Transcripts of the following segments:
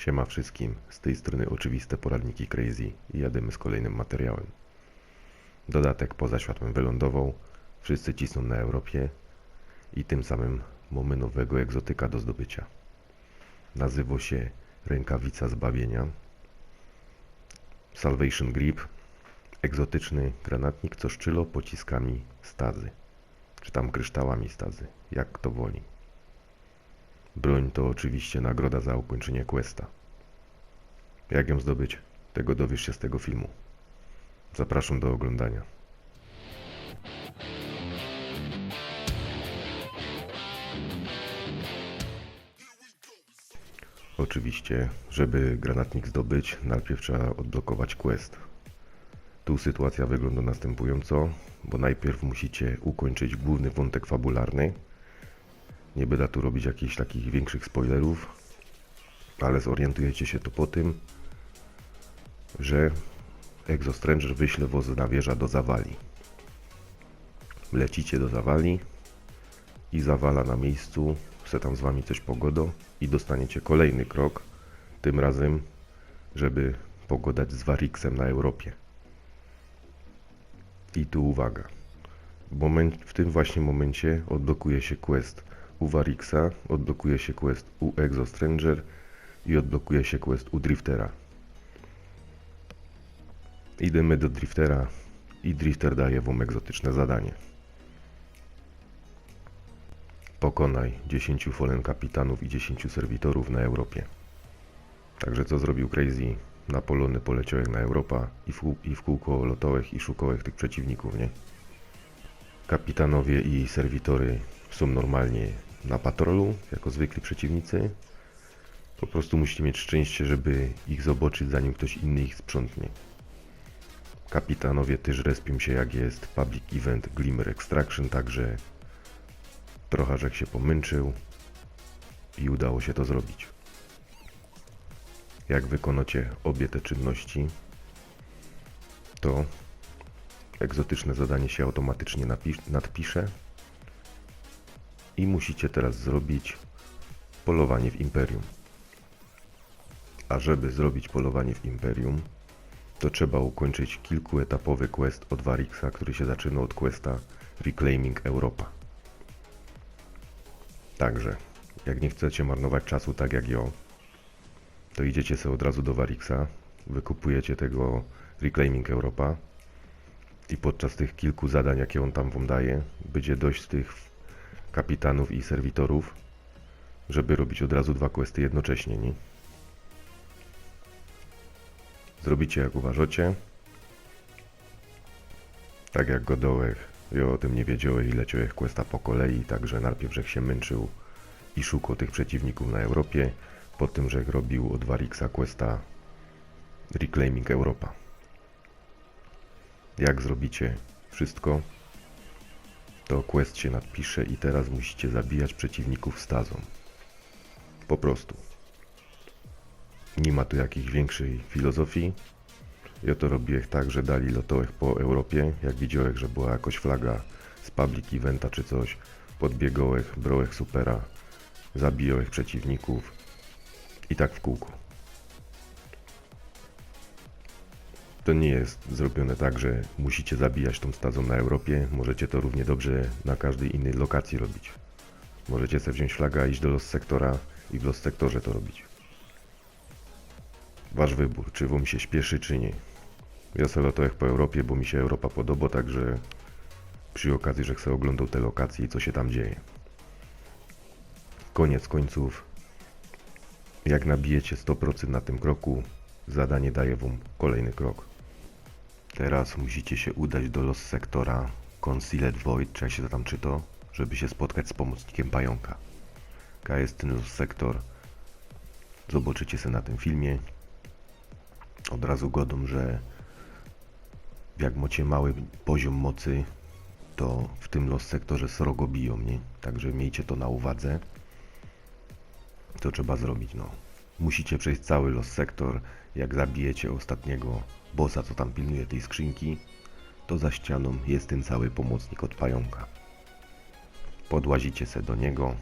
Siema wszystkim, z tej strony oczywiste poradniki Crazy i jadymy z kolejnym materiałem. Dodatek poza światłem wylądował, wszyscy cisną na Europie i tym samym mamy nowego egzotyka do zdobycia. Nazywa się Rękawica Zbawienia, Salvation Grip, egzotyczny granatnik, co szczylo pociskami stazy, czy tam kryształami stazy, jak kto woli. Broń to oczywiście nagroda za ukończenie questa. Jak ją zdobyć? Tego dowiesz się z tego filmu. Zapraszam do oglądania. Oczywiście, żeby granatnik zdobyć, najpierw trzeba odblokować quest. Tu sytuacja wygląda następująco, bo najpierw musicie ukończyć główny wątek fabularny, nie będę tu robić jakichś takich większych spoilerów, ale zorientujecie się to po tym, że Exostranger wyśle woz na wieża do Zawali. Lecicie do Zawali i Zawala na miejscu chce tam z wami coś pogodo i dostaniecie kolejny krok, tym razem, żeby pogodać z Warixem na Europie. I tu uwaga. W, moment, w tym właśnie momencie odblokuje się quest u Varixa, odblokuje się quest u Exo Stranger i odblokuje się quest u Driftera. Idziemy do Driftera i Drifter daje wam egzotyczne zadanie. Pokonaj 10 Fallen kapitanów i 10 serwitorów na Europie. Także co zrobił Crazy? Na polony poleciałek na Europa i w, i w kółko lotołek i szukałek tych przeciwników, nie? Kapitanowie i serwitory są normalnie na patrolu, jako zwykli przeciwnicy. Po prostu musicie mieć szczęście, żeby ich zobaczyć, zanim ktoś inny ich sprzątnie. Kapitanowie też respią się, jak jest Public Event Glimmer Extraction, także trochę Żek się pomęczył i udało się to zrobić. Jak wykonacie obie te czynności, to egzotyczne zadanie się automatycznie nadpisze i musicie teraz zrobić polowanie w Imperium. A żeby zrobić polowanie w Imperium, to trzeba ukończyć kilkuetapowy quest od Varixa, który się zaczyna od questa Reclaiming Europa. Także, jak nie chcecie marnować czasu tak jak ja, to idziecie sobie od razu do Varixa, wykupujecie tego Reclaiming Europa i podczas tych kilku zadań, jakie on tam wam daje, będzie dość tych kapitanów i serwitorów, żeby robić od razu dwa questy jednocześnie, nie? Zrobicie jak uważacie. Tak jak Godołek, ja o tym nie wiedziałem i leciał jak questa po kolei, także najpierw żech się męczył i szukał tych przeciwników na Europie, po tym żech robił od Varixa questa Reclaiming Europa. Jak zrobicie wszystko, to quest się nadpisze i teraz musicie zabijać przeciwników stazą. Po prostu. Nie ma tu jakiejś większej filozofii. Ja to robię tak, że dali lotołek po Europie. Jak widziałem, że była jakoś flaga z public eventa czy coś, podbiegałek, brołek supera, zabijałek przeciwników i tak w kółku. To nie jest zrobione tak, że musicie zabijać tą stazą na Europie. Możecie to równie dobrze na każdej innej lokacji robić. Możecie sobie wziąć flaga, iść do Los Sektora i w Los Sektorze to robić. Wasz wybór, czy wam się śpieszy, czy nie. Ja sobie latałem po Europie, bo mi się Europa podoba, także przy okazji, że chcę oglądał te lokacje i co się tam dzieje. Koniec końców, jak nabijecie 100% na tym kroku, zadanie daje wam kolejny krok. Teraz musicie się udać do Los Sektora Concealed Void, czy jak się to tam czyta, żeby się spotkać z pomocnikiem pająka. Jaka jest ten Los Sektor? Zobaczycie sobie na tym filmie. Od razu godą, że jak macie mały poziom mocy, to w tym Los Sektorze srogo biją, nie? Także miejcie to na uwadze. To trzeba zrobić, no. Musicie przejść cały Los Sektor. Jak zabijecie ostatniego bossa, co tam pilnuje tej skrzynki, to za ścianą jest ten cały pomocnik od pająka. Podłazicie se do niego.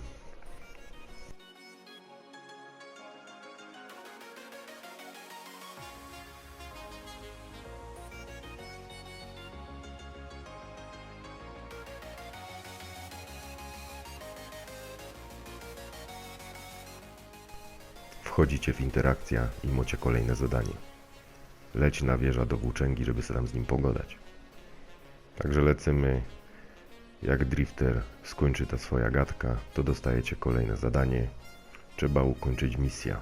Wchodzicie w interakcja i macie kolejne zadanie. Leć na wieża do włóczęgi, żeby sobie tam z nim pogadać. Także lecimy. Jak drifter skończy ta swoja gadka, to dostajecie kolejne zadanie. Trzeba ukończyć misja.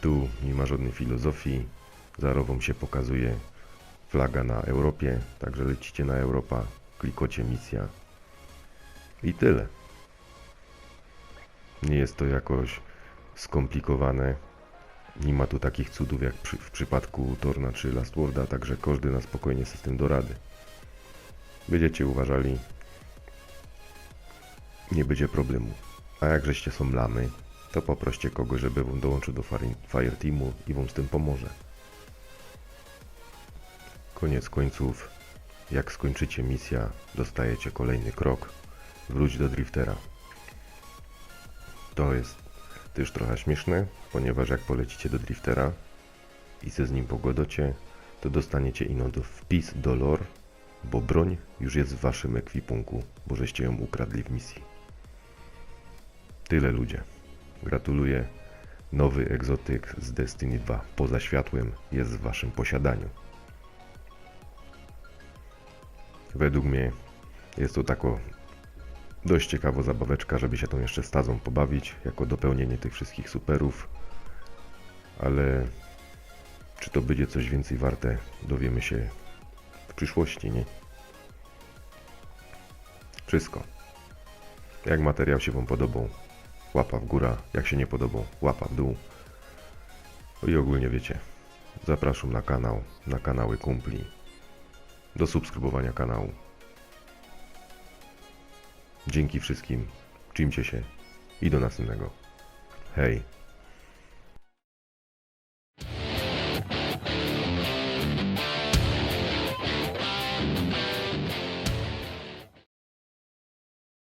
Tu nie ma żadnej filozofii. Za się pokazuje flaga na Europie, także lecicie na Europa, klikocie misja i tyle. Nie jest to jakoś skomplikowane. Nie ma tu takich cudów jak przy, w przypadku Torna czy Last Worlda, także każdy na spokojnie się z tym do rady. Będziecie uważali, nie będzie problemu. A jak żeście są lamy, to poproście kogoś, żeby wam dołączył do Fire- Fireteamu i wam z tym pomoże. Koniec końców, jak skończycie misja, dostajecie kolejny krok. Wróć do Driftera. To jest też trochę śmieszne, ponieważ jak polecicie do Driftera i se z nim pogodocie, to dostaniecie ino do wpis do lore, bo broń już jest w waszym ekwipunku, bo żeście ją ukradli w misji. Tyle ludzie. Gratuluję. Nowy egzotyk z Destiny 2 poza światłem jest w waszym posiadaniu. Według mnie jest to tako dość ciekawa zabaweczka, żeby się tą jeszcze stazą pobawić, jako dopełnienie tych wszystkich superów. Ale czy to będzie coś więcej warte, dowiemy się w przyszłości, nie? Wszystko. Jak materiał się Wam podobał, łapa w górę, jak się nie podobał, łapa w dół. No I ogólnie wiecie, zapraszam na kanał, na kanały kumpli, do subskrybowania kanału. Dzięki wszystkim, czymcie się i do następnego. Hej!